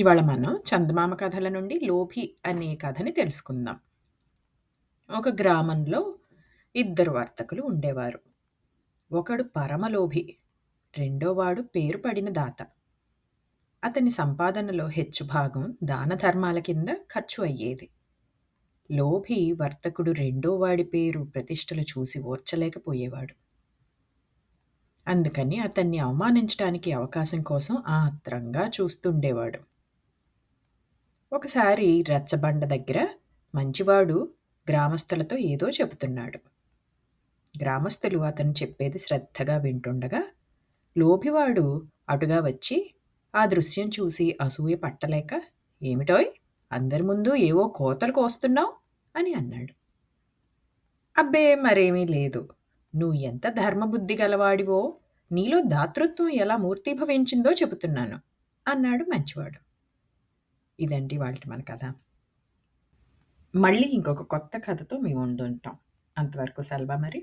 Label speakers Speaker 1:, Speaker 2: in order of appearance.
Speaker 1: ఇవాళ మనం చందమామ కథల నుండి లోభి అనే కథని తెలుసుకుందాం. ఒక గ్రామంలో ఇద్దరు వర్తకులు ఉండేవారు. ఒకడు పరమలోభి, రెండోవాడు పేరు పడిన దాత. అతని సంపాదనలో హెచ్చు భాగం దాన ధర్మాల కింద ఖర్చు అయ్యేది. లోభి వర్తకుడు రెండోవాడి పేరు ప్రతిష్టలు చూసి ఓర్చలేకపోయేవాడు. అందుకని అతన్ని అవమానించటానికి అవకాశం కోసం ఆత్రంగా చూస్తుండేవాడు. ఒకసారి రచ్చబండ దగ్గర మంచివాడు గ్రామస్తులతో ఏదో చెబుతున్నాడు. గ్రామస్తులు అతను చెప్పేది శ్రద్ధగా వింటుండగా లోభివాడు అటుగా వచ్చి ఆ దృశ్యం చూసి అసూయ పట్టలేక ఏమిటోయ్ అందరి ముందు ఏవో కోతలు కోస్తున్నావు అని అన్నాడు. అబ్బే మరేమీ లేదు నువ్వు ఎంత ధర్మబుద్ధి గలవాడివో నీలో దాతృత్వం ఎలా మూర్తీభవించిందో చెబుతున్నాను అన్నాడు మంచివాడు. ఇదండి వాళ్ళకి మన కథ. మళ్ళీ ఇంకొక కొత్త కథతో మేము ఉండుంటాం అంతవరకు సెలవా మరి.